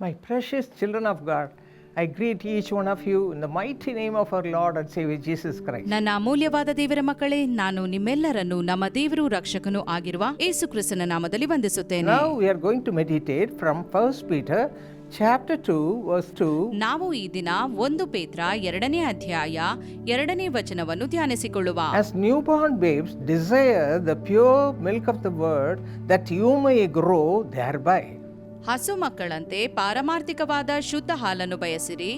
My precious children of God, I greet each one of you in the mighty name of our Lord and Savior Jesus Christ. ನನ್ನ ಅಮೂಲ್ಯವಾದ ದೇವರ ಮಕ್ಕಳೇ ನಾನು ನಿಮ್ಮೆಲ್ಲರನ್ನು ನಮ್ಮ ದೇವರು ರಕ್ಷಕನೂ ಆಗಿರುವ ಏಸು ಕ್ರಿಸ್ತನ ನಾಮದಲ್ಲಿ ವಂದಿಸುತ್ತೇನೆ Now we are going to meditate from 1 Peter chapter 2 verse 2 ನಾವು ಈ ದಿನ ಒಂದು ಪೇತ್ರ ಎರಡನೇ ಅಧ್ಯಾಯ ಎರಡನೇ ವಚನವನ್ನು ಧ್ಯಾನಿಸಿಕೊಳ್ಳುವ As newborn babes desire the pure milk of the word that you may grow thereby. ಹಸು ಮಕ್ಕಳಂತೆ ಪಾರಮಾರ್ಥಿಕವಾದ ಶುದ್ಧ ಹಾಲನ್ನು ಬಯಸಿರಿ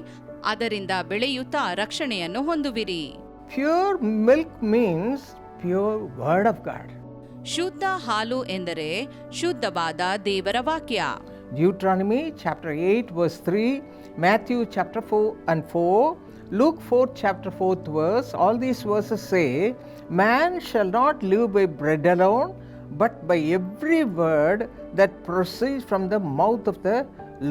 ಅದರಿಂದ ಬೆಳೆಯುತ್ತಾ ರಕ್ಷಣೆಯನ್ನು ಹೊಂದುವಿರಿ pure milk means pure word of God ಶುದ್ಧ ಹಾಲು ಎಂದರೆ ಶುದ್ಧವಾದ ದೇವರ ವಾಕ್ಯ Deuteronomy chapter 8 verse 3, Matthew chapter 4 and 4, Luke 4 chapter 4th verse, all these verses say, Man shall not live by bread alone, but by every word that proceeds from the mouth of the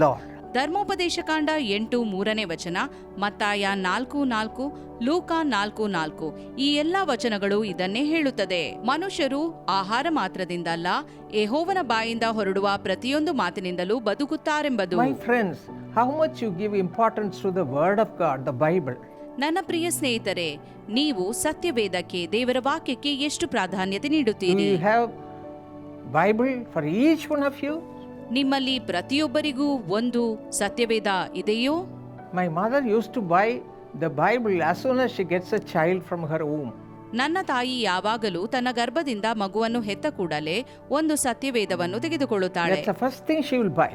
Lord. ಧರ್ಮೋಪದೇಶಕಾಂಡ ಎಂಟು ಮೂರನೇ ವಚನ ಮತ್ತಾಯ ನಾಲ್ಕು ನಾಲ್ಕು ಲೂಕ ನಾಲ್ಕು ನಾಲ್ಕು ಈ ಎಲ್ಲ ವಚನಗಳು ಇದನ್ನೇ ಹೇಳುತ್ತದೆ ಮನುಷ್ಯರು ಆಹಾರ ಮಾತ್ರದಿಂದಲ್ಲ ಎಹೋವನ ಬಾಯಿಂದ ಹೊರಡುವ ಪ್ರತಿಯೊಂದು ಮಾತಿನಿಂದಲೂ ಬದುಕುತ್ತಾರೆಂಬುದು My friends, how much you give importance to the word of God, the Bible. ನನ್ನ ಪ್ರಿಯ ಸ್ನೇಹಿತರೆ ನೀವು ಸತ್ಯವೇದಕ್ಕೆ ದೇವರ ವಾಕ್ಯಕ್ಕೆ ಎಷ್ಟು ಪ್ರಾಧಾನ್ಯತೆ ನೀಡುತ್ತೀರಿ have Bible for each one of you ನಿಮ್ಮಲ್ಲಿ ಪ್ರತಿಯೊಬ್ಬರಿಗೂ ಒಂದು ಸತ್ಯವೇದ ಇದೆಯೋ? My mother used to buy the Bible as soon as she gets a child from her womb ನನ್ನ ತಾಯಿ ಯಾವಾಗಲೂ ತನ್ನ ಗರ್ಭದಿಂದ ಮಗುವನ್ನು ಹೆತ್ತ ಕೂಡಲೇ ಒಂದು ಸತ್ಯವೇದವನ್ನು ತೆಗೆದುಕೊಳ್ಳುತ್ತಾಳೆ. ದಟ್ಸ್ ದ ಬೈ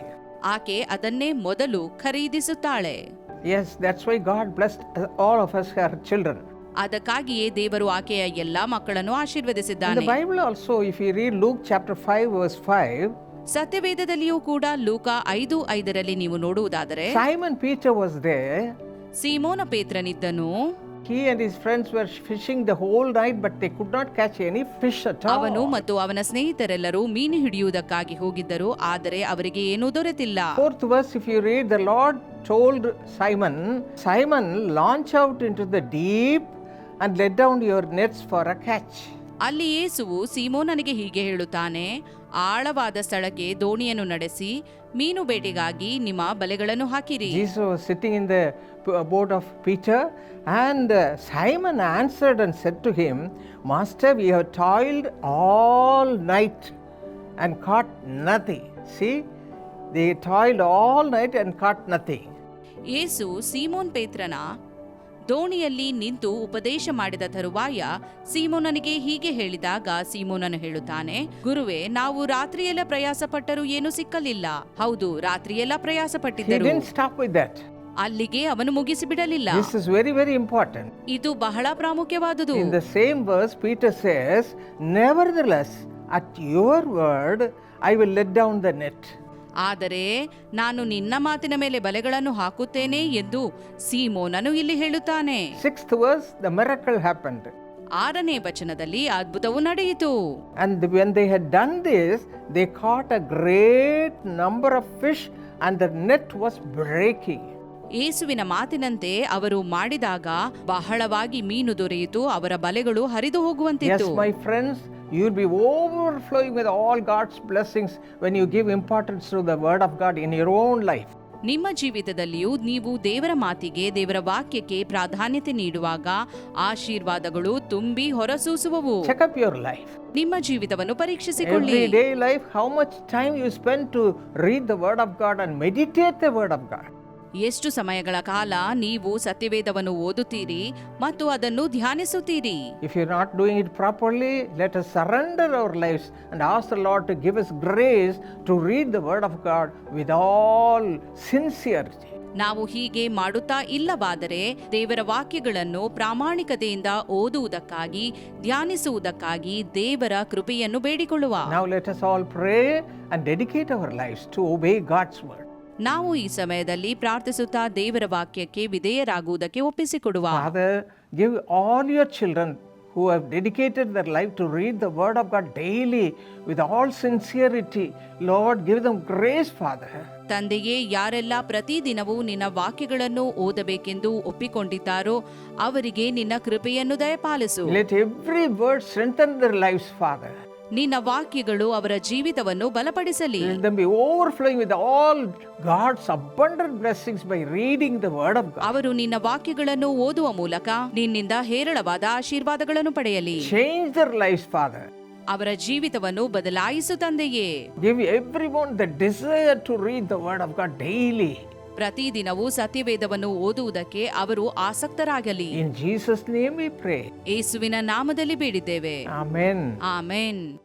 ಆಕೆ ಅದನ್ನೇ ಮೊದಲು ಖರೀದಿಸುತ್ತಾಳೆ. Yes that's why God blessed all of us her children ಅದಕ್ಕಾಗಿಯೇ ದೇವರು ಆಕೆಯ ಎಲ್ಲಾ ಮಕ್ಕಳನ್ನು ಆಶೀರ್ವದಿಸಿದ್ದಾನೆ. Bible also if you read Luke chapter 5 verse 5 ಸತ್ಯವೇದದಲ್ಲಿಯೂ ಕೂಡ ಲೂಕ ಐದು ಐದರಲ್ಲಿ ನೀವು ನೋಡುವುದಾದರೆ ಸೈಮನ್ ಪೀಟರ್ ವಾಸ್ ದೇ ಸೀಮೋನ ಪೇತ್ರನಿದ್ದನು. He and his friends were fishing the whole but they could not catch any fish ಅವನು ಮತ್ತು ಅವನ ಸ್ನೇಹಿತರೆಲ್ಲರೂ ಮೀನು ಹಿಡಿಯುವುದಕ್ಕಾಗಿ ಹೋಗಿದ್ದರು ಆದರೆ ಅವರಿಗೆ ಏನೂ ದೊರೆತಿಲ್ಲ. Fourth verse if you read the Lord told Simon Simon launch out into the deep and let down your nets for a catch ಅಲ್ಲಿ ಯೇಸುವು ಸೀಮೋನನಿಗೆ ಹೀಗೆ ಹೇಳುತ್ತಾನೆ ಆಳವಾದ ಸ್ಥಳಕ್ಕೆ ದೋಣಿಯನ್ನು ನಡೆಸಿ ಮೀನು ಬೇಟೆಗಾಗಿ ನಿಮ್ಮ ಬಲೆಗಳನ್ನು ಹಾಕಿರಿ. ಯೇಸು sitting in the boat of Peter and Simon answered said to him master we have toiled all night and caught nothing C the toiled all night and caught nothing ಯೇಸು ಸೀಮೋನ್ ಪೇತ್ರನ ದೋಣಿಯಲ್ಲಿ ನಿಂತು ಉಪದೇಶ ಮಾಡಿದ ತರುವಾಯ ಸೀಮೋನನಿಗೆ ಹೀಗೆ ಹೇಳಿದಾಗ ಸೀಮೋನನು ಹೇಳುತ್ತಾನೆ ಗುರುವೆ ನಾವು ರಾತ್ರಿಯೆಲ್ಲ ಪ್ರಯಾಸ ಪಟ್ಟರೂ ಏನೂ ಸಿಕ್ಕಲಿಲ್ಲ ಹೌದು ರಾತ್ರಿಯೆಲ್ಲ ಪ್ರಯಾಸ ಪಟ್ಟಿದ್ದರು. ಅಲ್ಲಿಗೆ ಅವನು ಮುಗಿಸಿ ಬಿಡಲಿಲ್ಲ This is very, very important. ಇದು ಬಹಳ ಪ್ರಾಮುಖ್ಯವಾದುದು In the same verse, Peter says, Nevertheless, at your word I will let down the net. ಆದರೆ ನಾನು ನಿನ್ನ ಮಾತಿನ ಮೇಲೆ ಬಲೆಗಳನ್ನು ಹಾಕುತ್ತೇನೆ ಎಂದು ಸಿಮೋನನು ಇಲ್ಲಿ ಹೇಳುತ್ತಾನೆ. ಆರನೇ ವಚನದಲ್ಲಿ ಅದ್ಭುತವು ನಡೆಯಿತು. ಏಸುವಿನ ಯೇಸುವಿನ ಮಾತಿನಂತೆ ಅವರು ಮಾಡಿದಾಗ ಬಹಳವಾಗಿ ಮೀನು ದೊರೆಯಿತು ಅವರ ಬಲೆಗಳು ಹರಿದು ಹೋಗುವಂತಿತ್ತು. My friends you'll be overflowing with all God's blessings when you give importance to the Word of God in your own life. ನಿಮ್ಮ ಜೀವಿತದಲ್ಲಿಯೂ ನೀವು ದೇವರ ಮಾತಿಗೆ ದೇವರ ವಾಕ್ಯಕ್ಕೆ ಪ್ರಾಧಾನ್ಯತೆ ನೀಡುವಾಗ ಆಶೀರ್ವಾದಗಳು ತುಂಬಿ ಹೊರಸೂಸುವವು Check up your life. ನಿಮ್ಮ ಜೀವಿತವನ್ನು ಪರೀಕ್ಷಿಸಿಕೊಳ್ಳಿ Everyday life, how much time you spend to read the Word of God and meditate the Word of God. ಎಷ್ಟು ಸಮಯಗಳ ಕಾಲ ನೀವು ಸತ್ಯವೇದವನ್ನು ಓದುತ್ತೀರಿ ಮತ್ತು ಅದನ್ನು ಧ್ಯಾನಿಸುತ್ತೀರಿ? If you not doing it properly let us surrender our lifes and as the Lord to give us grace to read the word of God with all sincere ನಾವು ಹೀಗೆ ಮಾಡುತ್ತಾ ಇಲ್ಲವಾದರೆ ದೇವರ ವಾಕ್ಯಗಳನ್ನು ಪ್ರಾಮಾಣಿಕತೆಯಿಂದ ಓದುವುದಕ್ಕಾಗಿ ಧ್ಯಾನಿಸುವುದಕ್ಕಾಗಿ ದೇವರ ಕೃಪೆಯನ್ನು ಬೇಡಿಕೊಳ್ಳುವ. ನಾವು let us all pray and dedicate our life to obey God's word ನಾವು ಈ ಸಮಯದಲ್ಲಿ ಪ್ರಾರ್ಥಿಸುತ್ತಾ ದೇವರ ವಾಕ್ಯಕ್ಕೆ ವಿಧೇಯರಾಗುವುದಕ್ಕೆ ಒಪ್ಪಿಸಿಕೊಡುವ Father, give all your children who have dedicated their life to read the Word of God daily with all sincerity. Lord, give them grace, Father. ತಂದೆಯೇ ಯಾರೆಲ್ಲ ಪ್ರತಿದಿನವೂ ನಿನ್ನ ವಾಕ್ಯಗಳನ್ನು ಓದಬೇಕೆಂದು ಒಪ್ಪಿಕೊಂಡಿದ್ದಾರೋ ಅವರಿಗೆ ನಿನ್ನ ಕೃಪೆಯನ್ನು ದಯಪಾಲಿಸು Let every word strengthen their lives, Father. ನಿನ್ನ ವಾಕ್ಯಗಳು ಅವರ ಜೀವಿತವನ್ನು ಬಲಪಡಿಸಲಿ Let them be overflowing with all God's abundant blessings by reading the Word of God. ಅವರು ನಿನ್ನ ವಾಕ್ಯಗಳನ್ನು ಓದುವ ಮೂಲಕ ನಿನ್ನಿಂದ ಹೇರಳವಾದ ಆಶೀರ್ವಾದಗಳನ್ನು ಪಡೆಯಲಿ Change their lives, Father. ಅವರ ಜೀವಿತವನ್ನು ಬದಲಾಯಿಸು ತಂದೆಯೇ Give everyone the desire to read the Word of God daily. ಪ್ರತಿದಿನವೂ ಸತ್ಯವೇದವನ್ನು ಓದುವುದಕ್ಕೆ ಅವರು ಆಸಕ್ತರಾಗಲಿ. In Jesus' name we pray. ಏಸುವಿನ ನಾಮದಲ್ಲಿ ಬೇಡಿದ್ದೇವೆ. ಆಮೇನ್ ಆಮೆನ್